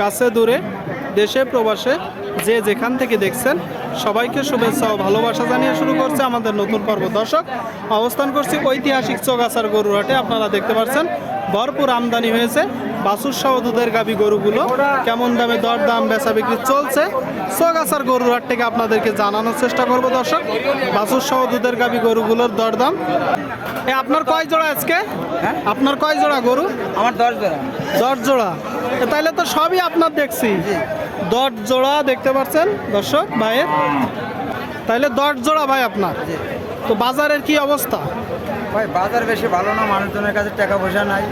কাছে দূরে, দেশে, প্রবাসে, যে যেখান থেকে দেখছেন, সবাইকে শুভেচ্ছা ও ভালোবাসা জানিয়ে শুরু করছে আমাদের নতুন পর্ব। দর্শক, অবস্থান করছি ঐতিহাসিক চৌগাছার গরুহাটে আপনারা দেখতে পাচ্ছেন, ভরপুর আমদানি হয়েছে। বাসুর সহ দুধের গাবি গরুগুলো কেমন দামে দর দাম বেচা বিক্রি চলছে? চৌগাছার গরুহাট থেকে আপনাদেরকে জানানোর চেষ্টা করব, দর্শক। বাসুর সহ দুধের গাবি গরুগুলোর দরদাম। এ, আপনার কয় জোড়া আজকে? আপনার কয় জোড়া গরু? আমার দশ জোড়া। দশ জোড়া। এ তাইলে তো সবই আপনার দেখছি। দশ জোড়া দেখতে পাচ্ছেন দর্শক ভাইয়ের। তাইলে দশ জোড়া ভাই আপনার। তো বাজারের কি অবস্থা? ভাই বাজার বেশি ভালো না মানুষজনের কাছে টাকা পয়সা নাই।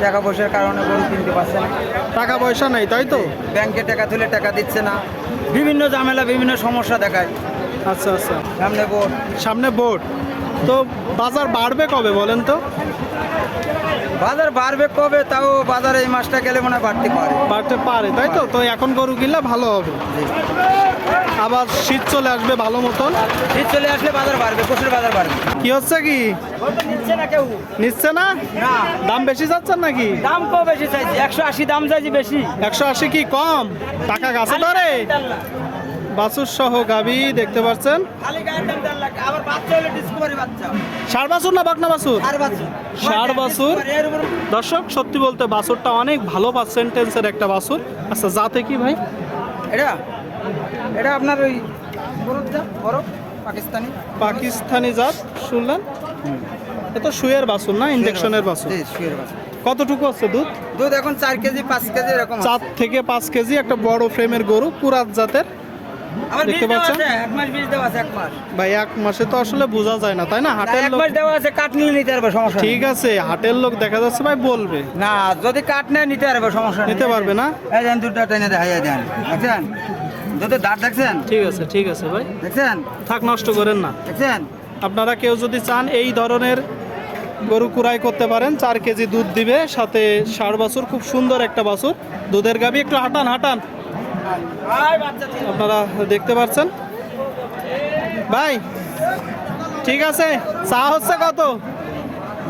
টাকা পয়সার কারণে গরু কিনতে পারছে না। টাকা পয়সা নাই তাই তো? ব্যাংকে টাকা তুলে টাকা দিচ্ছে না। বিভিন্ন ঝামেলা বিভিন্ন সমস্যা দেখায়। আচ্ছা আচ্ছা। সামনে বোর্ড। সামনে বোর্ড। তো বাজার বাড়বে কবে বলেন তো? বাজার বাড়বে কবে? তাও বাজারে এই মাসটা গেলে মনে হয় বাড়তে পারে। বাড়তে পারে তাই তো? তো এখন গরু কিনলে ভালো হবে। আবার শীত চলে আসবে ভালো মতন? শীত চলে আসলে বাজার বাড়বে পশুর বাজার বাড়বে। কি হচ্ছে কি? নিচ্ছে না কেউ। নিচ্ছে না? দাম বেশি যাচ্ছেন নাকি? দাম কম বেশি চাইছি একশো আশি দাম চাইছি বেশি। একশো আশি কি কম? টাকা গাছে ধরে? বাসুর সহ গাবি দেখতে পাচ্ছেন ষাট বাছুর না বাকনা বাছুর আর বাচ্চা ষাট বাছুর দর্শক সত্যি বলতে বাছুরটা অনেক ভালো পার্সেন্টেন্সের একটা বাছুর আচ্ছা যাতে কি ভাই? এটা এটা আপনার ওই যা পাকিস্তানি। পাকিস্তানি জাত শুনলেন? এ তো শুয়ের বাছুর না? বাছুর শুয়ের বাচ্চা কতটুকু আছে দুধ? দুধ এখন চার কেজি পাঁচ কেজি এরকম চার থেকে পাঁচ কেজি একটা বড় ফ্রেমের গরু পুরাত জাতের। দেখতে পাচ্ছেন? এক মাস বীজ দেওয়া আছে এক মাস। ভাই এক মাসে তো আসলে বোঝা যায় না তাই না? এক মাস দেওয়া আছে নিলে নিতে পারবে সমস্যা ঠিক আছে হাটের লোক দেখা যাচ্ছে ভাই বলবে। না যদি কাঠ নেয় নিতে পারবে সমস্যা নিতে পারবে না? এই দেন দুধটা টেনে দেখাইয়া দেন। দেখছেন? দুধের দাঁত দেখছেন? ঠিক আছে ঠিক আছে ভাই। দেখছেন? থাক নষ্ট করেন না। দেখছেন? আপনারা কেউ যদি চান এই ধরনের গরু কুড়াই করতে পারেন চার কেজি দুধ দিবে সাথে ষাট বাছুর খুব সুন্দর একটা বাছুর। দুধের গাবি একটু হাঁটান হাঁটান। আপনারা দেখতে পাচ্ছেন? ভাই ঠিক আছে? চা হচ্ছে কত?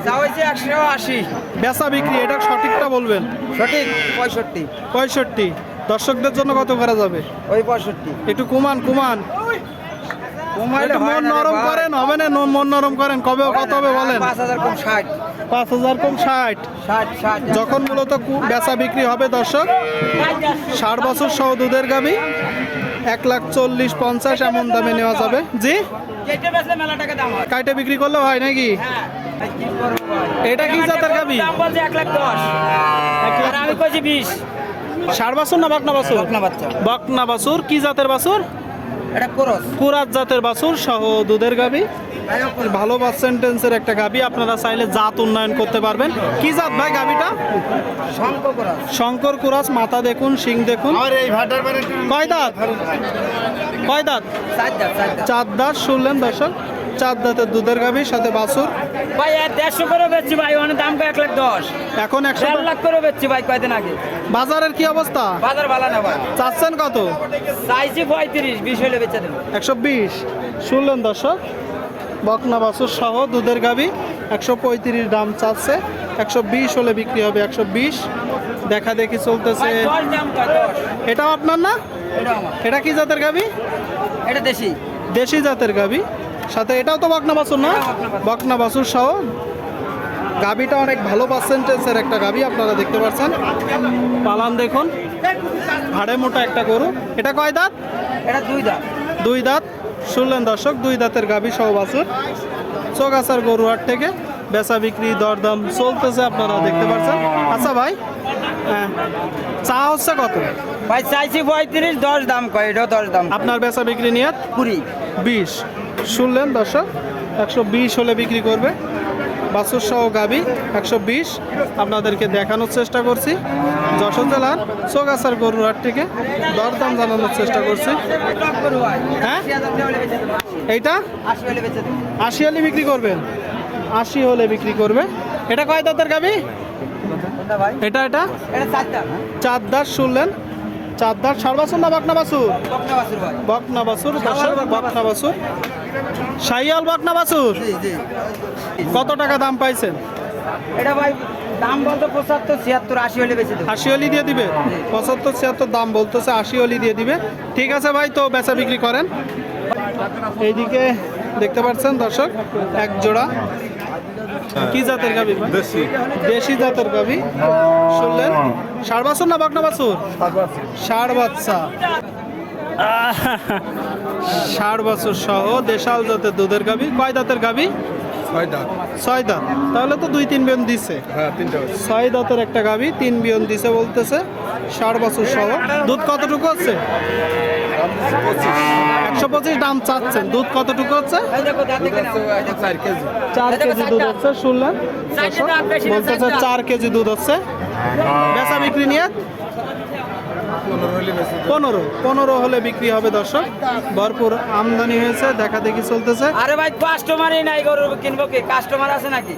যা হয়েছে একশো আশি। বেচা বিক্রি এটা সঠিকটা বলবেন? সঠিক পঁয়ষট্টি। পঁয়ষট্টি। দর্শকদের জন্য কত করা যাবে? ওই পঁয়ষট্টি। একটু কুমান মন নরম করেন হবে না মন নরম করেন। কবে কত হবে বলেন? পাঁচ হাজার কম ষাট। পাঁচ হাজার কম ষাট। যখন মূলত কু- বেচা বিক্রি হবে দর্শক ষাট বছর সহ দুধের গাবি এক লাখ চল্লিশ পঞ্চাশ এমন দামে নেওয়া যাবে। জি? হয়। কাইটে বিক্রি করলে হয় নাকি? হ্যাঁ? এটা কি জাতের গাবি এক লাখ দশ। আমি কইছি বিশ। ষাট বাছুর না বাকনা বাছুর? বাকনা বাছুর। কি জাতের বাছুর? এটা কুরাত জাতের বাছুর সহ দুধের গাবি ভালো পার্সেন্টেন্সের একটা গাবি আপনারা চাইলে জাত উন্নয়ন করতে পারবেন। কি জাত ভাই গাবিটা? শঙ্কর কুরাস। মাথা দেখুন শিং দেখুন। কয় দাঁত? কয় দাঁত? চার দাঁত শুনলেন দর্শক? চার দাঁতের দুধের গাভী সাথে বাছুর। ভাই দেড়শো করে বেচছি ভাই অনেক দাম এক লাখ দশ? এখন একশো লাখ করে বেচছি ভাই কয়দিন আগে। বাজারের কি অবস্থা? বাজার ভালো না ভাই। চাচ্ছেন কত? চাইছি পঁয়ত্রিশ বিশ হলে বেচে দেবো। একশো বিশ। শুনলেন দর্শক? বকনা বাছুর সহ দুধের গাভী একশো পঁয়ত্রিশ দাম চাচ্ছে। একশো বিশ হলে বিক্রি হবে একশো বিশ। দেখা দেখি চলতেছে। এটাও আপনার না? এটা কি জাতের গাভী? এটা দেশি। দেশি জাতের গাভী। সাথে এটাও তো বকনা বাছুর না? বকনা বাছুর। সহ। গাভীটা অনেক ভালো পার্সেন্টেজের একটা গাভী আপনারা দেখতে পাচ্ছেন। পালান দেখুন। হাড়ে মোটা একটা গরু। এটা কয় দাঁত? এটা দুই দাঁত। দুই দাঁত। শুনলেন দর্শক দুই দাঁতের গাভী সহ বাছুর গরু হাট থেকে বেচা বিক্রি দরদাম চলতেছে আপনারা দেখতে পাচ্ছেন। আচ্ছা ভাই হ্যাঁ চা হচ্ছে কত? ভাই চাইছি পঁয়ত্রিশ দশ দাম কয় এটাও দশ দাম আপনার বেচা বিক্রি নিয়ে কুড়ি। বিশ। শুনলেন দর্শক একশো বিশ হলে বিক্রি করবে। বাছুর সহ গাবি একশো বিশ। আপনাদেরকে দেখানোর চেষ্টা করছি। যশোর জেলার চৌগাছার গরুর থেকে দরদাম জানানোর চেষ্টা করছি। হ্যাঁ? এইটা? আশি হলে বিক্রি করবেন। আশি হলে বিক্রি করবে। এটা কয় দাঁতের গাবি? এটা এটা? চার দাঁত শুনলেন। চার দাঁত ষাট বাছুর না বাকনা বাছুর বকনা বাছুর বকনা বাছুর শাহিয়াল বকনা বাছুর কত টাকা দাম পাইছেন? এটা ভাই দাম বলতে পঁচাত্তর ছিয়াত্তর আশি হলে বেশি আশি অলি দিয়ে দিবে? পঁচাত্তর ছিয়াত্তর দাম বলতেছে আশি অলি দিয়ে দিবে। ঠিক আছে ভাই তো বেচা বিক্রি করেন। এইদিকে দেখতে পাচ্ছেন দর্শক এক জোড়া। কি জাতের গাবি দেশি। দেশি জাতের গাবি। শুনলেন? ষাড় বাছুর না বাগনা বাছুর? ষাড় বাচ্চা। ষাড় বছর সহ দেশাল জাতের দুধের গাবি। কয় দাঁতের গাবি? ছয় দাঁত। তাহলে তো দুই তিন বিয়ন দিছে। হ্যাঁ তিনটা ছয় দাঁতের একটা গাবি তিন বিয়ন দিছে বলতেছে। ষাট বছর সহ। দুধ কতটুকু হচ্ছে একশো পঁচিশ দাম চাচ্ছেন। দুধ কতটুকু হচ্ছে চার কেজি দুধ হচ্ছে শুনলেন? বলতেছে চার কেজি দুধ হচ্ছে বেচা বিক্রি নিয়ে? পনেরো। পনেরো হলে বিক্রি হবে দর্শক। ভরপুর আমদানি হয়েছে দেখা দেখি চলতেছে। আরে ভাই কাস্টমারই নাই গরু কিনবো কি? কাস্টমার আছে নাকি?